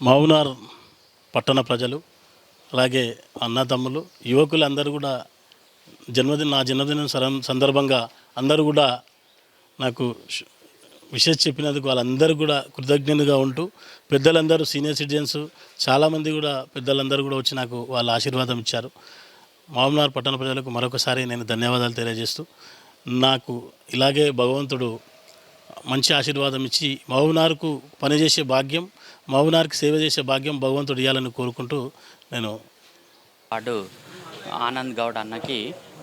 మౌనార్ పట్టణ ప్రజలు అలాగే అన్నదమ్ములు యువకులందరూ కూడా జన్మదిన నా జన్మదినం సందర్భంగా అందరూ కూడా నాకు విషయం చెప్పినందుకు వాళ్ళందరూ కూడా కృతజ్ఞతగా ఉంటూ పెద్దలందరూ సీనియర్ సిటిజన్స్ చాలామంది కూడా పెద్దలందరూ కూడా వచ్చి నాకు వాళ్ళ ఆశీర్వాదం ఇచ్చారు. మామూలు పట్టణ ప్రజలకు మరొకసారి నేను ధన్యవాదాలు తెలియజేస్తూ నాకు ఇలాగే భగవంతుడు మంచి ఆశీర్వాదం ఇచ్చి మౌనార్కు పనిచేసే భాగ్యం మౌనార్కి సేవ చేసే భాగ్యం భగవంతుడు ఇవ్వాలని కోరుకుంటూ నేను వాడు ఆనంద్ గౌడ్ అన్నకి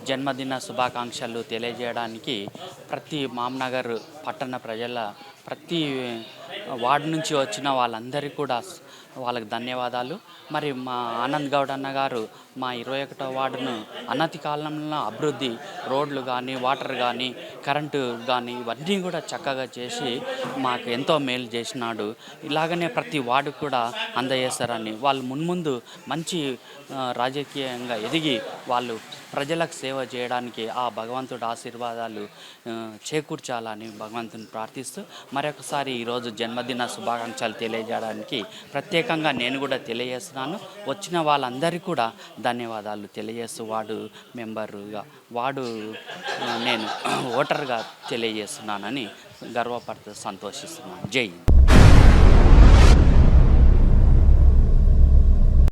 జన్మదిన శుభాకాంక్షలు తెలియజేయడానికి ప్రతి మామ్నగర్ పట్టణ ప్రజల ప్రతి వార్డు నుంచి వచ్చిన వాళ్ళందరికీ కూడా వాళ్ళకి ధన్యవాదాలు. మరి మా ఆనంద్ గౌడ్ అన్న గారు మా ఇరవై ఒకటో వార్డును అనతి కాలంలో అభివృద్ధి రోడ్లు కానీ వాటర్ కానీ కరెంటు కానీ ఇవన్నీ కూడా చక్కగా చేసి మాకు ఎంతో మేలు చేసినాడు. ఇలాగనే ప్రతి వార్డు కూడా అందజేస్తారని వాళ్ళు మున్ముందు మంచి రాజకీయంగా ఎదిగి వాళ్ళు ప్రజలకు సేవ చేయడానికి ఆ భగవంతుడి ఆశీర్వాదాలు చేకూర్చాలని భగవంతుని ప్రార్థిస్తూ మరొకసారి ఈరోజు జన్మదిన శుభాకాంక్షలు తెలియజేయడానికి ప్రత్యేకంగా నేను కూడా తెలియజేస్తున్నాను. వచ్చిన వాళ్ళందరికీ కూడా ధన్యవాదాలు తెలియజేస్తూ వాడు మెంబరుగా వాడు నేను ఓటర్గా తెలియజేస్తున్నానని గర్వపడుతూ సంతోషిస్తున్నాను. జై